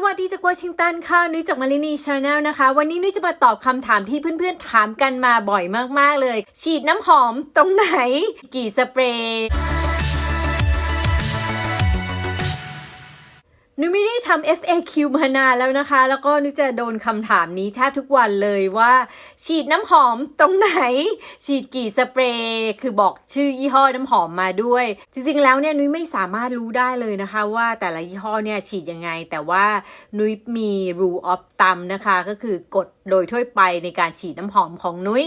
สวัสดีจากวอชิงตันค่ะ นุ้ยจากมารินีชาแนลนะคะ วันนี้นุ้ยจะมาตอบคำถามที่เพื่อนๆถามกันมาบ่อยมากๆเลย ฉีดน้ำหอมตรงไหน กี่สเปรย์ นุ้ยไม่ได้ทำ FAQ มานานแล้วนะคะ แล้วก็นุ้ยจะโดนคำถามนี้แทบทุกวันเลยว่า ฉีดน้ำหอมตรงไหน ฉีดกี่สเปรย์คือบอกชื่อยี่ห้อน้ำหอมมาด้วย จริงๆแล้วเนี่ยนุ้ยไม่สามารถรู้ได้เลยนะคะ ว่าแต่ละยี่ห้อเนี่ยฉีดยังไง แต่ว่านุ้ยมี rule of thumb นะคะ ก็คือกฎโดยทั่วไปในการฉีดน้ำหอมของนุ้ย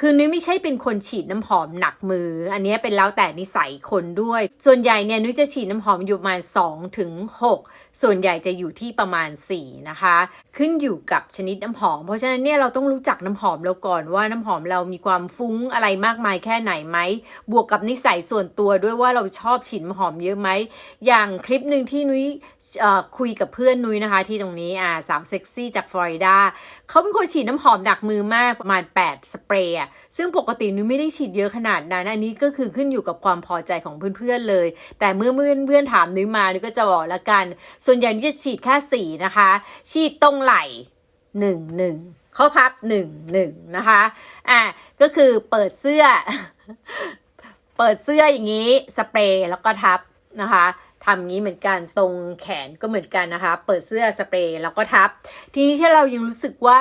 คือนุ้ยไม่ใช่เป็นคนฉีดน้ำหอมหนักมือ อันนี้เป็นแล้วแต่นิสัยคนด้วย ส่วนใหญ่เนี่ยนุ้ยจะฉีดน้ำหอมอยู่ประมาณ2ถึง6ส่วนใหญ่จะอยู่ที่ประมาณ 4 นะคะ ขึ้นอยู่กับชนิดน้ำหอม เพราะฉะนั้นเนี่ยเราต้องรู้จักน้ำหอมเราก่อนว่าน้ำหอมเรามีความฟุ้งอะไรมากมายแค่ไหนไหม บวกกับนิสัยส่วนตัวด้วยว่าเราชอบฉีดน้ำหอมเยอะไหม อย่างคลิปหนึ่งที่นุ้ยคุยกับเพื่อนนุ้ยนะคะ ที่ตรงนี้อ่าสาวเซ็กซี่จากฟลอริดาเขาเป็นคนฉีดน้ำหอมหนักมือมากประมาณ 8 สเปรย์อะซึ่งปกตินุ้ยไม่ได้ฉีดเยอะขนาดนั้นอันนี้ก็คือขึ้นอยู่กับความพอใจของเพื่อนๆเลย แต่เมื่อเพื่อนเพื่อนๆถามนุ้ยมานุ้ยก็จะบอกละกัน ส่วนใหญ่นุ้ยจะฉีดแค่สีนะคะ ฉีดตรงไหล่หนึ่งหนึ่งข้อพับหนึ่งหนึ่งนะคะอะก็คือเปิดเสื้อ เปิดเสื้ออย่างนี้สเปรย์แล้วก็ทับนะคะทำงี้เหมือนกันตรงแขนก็เหมือนกันนะคะ เปิดเสื้อสเปรย์แล้วก็ทับ ทีนี้ถ้าเรายังรู้สึกว่า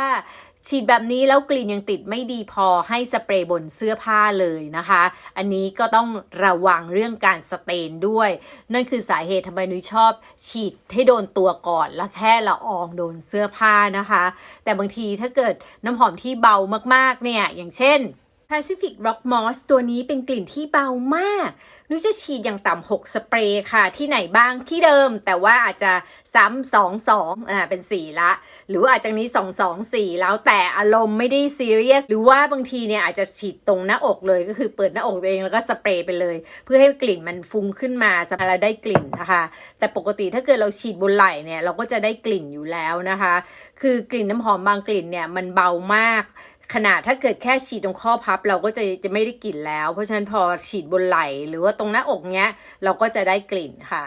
ฉีดแบบนี้แล้วกลิ่นยังติดไม่ดีพอให้สเปรย์บนเสื้อผ้าเลยนะคะ อันนี้ก็ต้องระวังเรื่องการสเตนด้วย นั่นคือสาเหตุทำไมนุ้ยชอบ ฉีดให้โดนตัวก่อน แล้วแค่ละอองโดนเสื้อผ้านะคะ แต่บางทีถ้าเกิดน้ำหอมที่เบามากๆเนี่ยอย่างเช่น Pacific Rock Moss ตัวนี้เป็นกลิ่นที่เบามากนุ้ยจะฉีดอย่างต่ำ6สเปรย์ค่ะ ที่ไหนบ้างที่เดิม แต่ว่าอาจจะซ้ำสองสองอ่าเป็นสี่ละ หรืออาจจะนี้สองสองสี่แล้วแต่อารมณ์ไม่ได้ซีเรียส หรือว่าบางทีเนี่ยอาจจะฉีดตรงหน้าอกเลยก็คือเปิดหน้าอกตัวเองแล้วก็สเปรย์ไปเลย เพื่อให้กลิ่นมันฟุ้งขึ้นมาสำหรับเราได้กลิ่นนะคะ แต่ปกติถ้าเกิดเราฉีดบนไหล่เนี่ยเราก็จะได้กลิ่นอยู่แล้วนะคะ คือกลิ่นน้ำหอมบางกลิ่นเนี่ยมันเบามาก ขนาดถ้าเกิดแค่ฉีดตรงข้อพับเราก็จะจะไม่ได้กลิ่นแล้ว เพราะฉะนั้นพอฉีดบนไหล่หรือว่าตรงหน้าอกเนี้ยเราก็จะได้กลิ่นค่ะ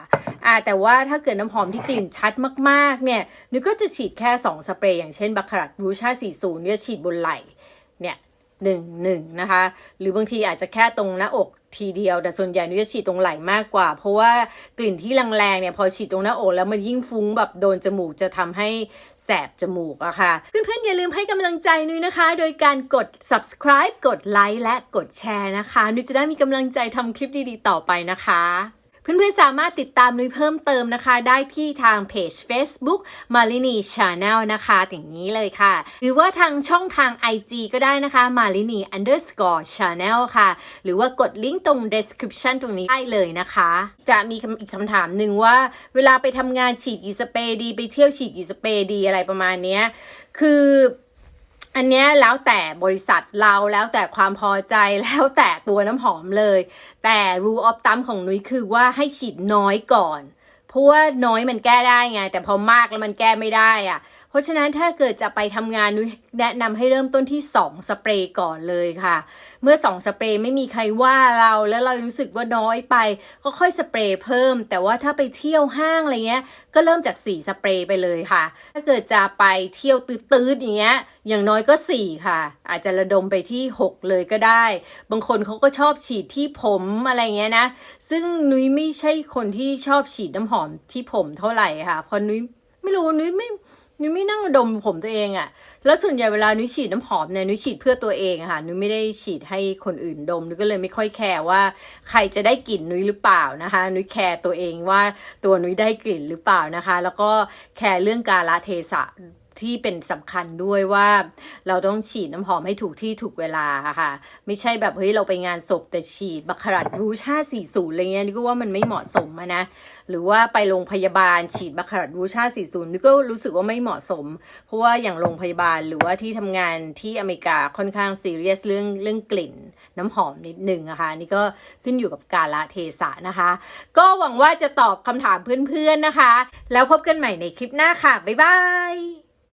อ่าแต่ว่าถ้าเกิดน้ำหอมที่กลิ่นชัดมากๆเนี่ยนึกก็จะฉีดแค่ 2 สเปรย์อย่างเช่นบัคคารัตบูชา40เนี่ยฉีดบนไหล่เนี่ย หนึ่งหนึ่งนะคะ หรือบางทีอาจจะแค่ตรงหน้าอกทีเดียวแต่ส่วนใหญ่นุ้ยจะฉีดตรงไหล่มากกว่า เพราะว่ากลิ่นที่แรงๆเนี่ยพอฉีดตรงหน้าอกแล้วมันยิ่งฟุ้งแบบโดนจมูกจะทำให้แสบจมูกอะค่ะ เพื่อนๆอย่าลืมให้กำลังใจนุ้ยนะคะ โดยการกด subscribe กดไลค์และกดแชร์นะคะนุ้ยจะได้มีกำลังใจทำคลิปดีๆต่อไปนะคะ เพื่อนๆสามารถติดตามนุ้ยเพิ่มเติมนะคะ ได้ที่ทางเพจ Facebook m a l i n i Channel นะคะ อย่างนี้เลยค่ะ หรือว่าทางช่องทาง IG ก็ได้นะคะ m a l i n i underscore channel ค่ะ หรือว่ากดลิงก์ตรง description ตรงนี้ได้เลยนะคะ จะมีคำอีกคำถามหนึ่งว่า เวลาไปทำงานฉีดกี่สเปรย์ดี ไปเที่ยวฉีดกี่สเปรย์ดีอะไรประมาณนี้คือ อันเนี้ยแล้วแต่บริษัทเราแล้วแต่ความพอใจแล้วแต่ตัวน้ำหอมเลย แต่ rule of thumb ของนุ้ยคือว่าให้ฉีดน้อยก่อน เพราะว่าน้อยมันแก้ได้ไง แต่พอมากแล้วมันแก้ไม่ได้อะ ราะฉะนั้นถ้าเกิดจะไปทำงานนุ้ยแนะนำให้เริ่มต้นที่ 2 สเปรย์ก่อนเลยค่ะ เมื่อ 2 สเปรย์ไม่มีใครว่าเราแล้วเรารู้สึกว่าน้อยไป ก็ค่อยสเปรย์เพิ่ม แต่ว่าถ้าไปเที่ยวห้างอะไรเงี้ย ก็เริ่มจาก 4 สเปรย์ไปเลยค่ะ ถ้าเกิดจะไปเที่ยวตืดๆอย่างเงี้ยอย่างน้อยก็ 4 ค่ะ อาจจะระดมไปที่ 6 เลยก็ได้ บางคนเขาก็ชอบฉีดที่ผมอะไรเงี้ยนะ ซึ่งนุ้ยไม่ใช่คนที่ชอบฉีดน้ำหอมที่ผมเท่าไหร่ค่ะเพราะนุ้ยไม่รู้นุ้ยไม่ นุ้ยไม่นั่งดมผมตัวเองอะแล้วส่วนใหญ่เวลานุ้ยฉีดน้ำหอมเนี่ยนุ้ยฉีดเพื่อตัวเองอะค่ะนุ้ยไม่ได้ฉีดให้คนอื่นดมนุ้ยก็เลยไม่ค่อยแคร์ว่า ใครจะได้กลิ่นนุ้ยหรือเปล่านะคะนุ้ยแคร์ตัวเองว่าตัวนุ้ยได้กลิ่นหรือเปล่านะคะ แล้วก็แคร์เรื่องกาลเทศะ ที่เป็นสำคัญด้วยว่าเราต้องฉีดน้ำหอมให้ถูกที่ถูกเวลาค่ะ ไม่ใช่แบบเฮ้ยเราไปงานศพแต่ฉีดบัคคารัดรูชาสี่ศูนย์อะไรเงี้ยนี่ก็ว่ามันไม่เหมาะสมนะ หรือว่าไปโรงพยาบาลฉีดบัคคารัดรูชาสี่ศูนย์นี่ก็รู้สึกว่าไม่เหมาะสม เพราะว่าอย่างโรงพยาบาลหรือว่าที่ทำงานที่อเมริกาค่อนข้างซีเรียสเรื่องเรื่องกลิ่นน้ำหอมนิดหนึ่งอะคะนี่ก็ขึ้นอยู่กับกาลเทศะนะคะ ก็หวังว่าจะตอบคำถามเพื่อนๆนะคะ แล้วพบกันใหม่ในคลิปหน้าค่ะบ๊ายบาย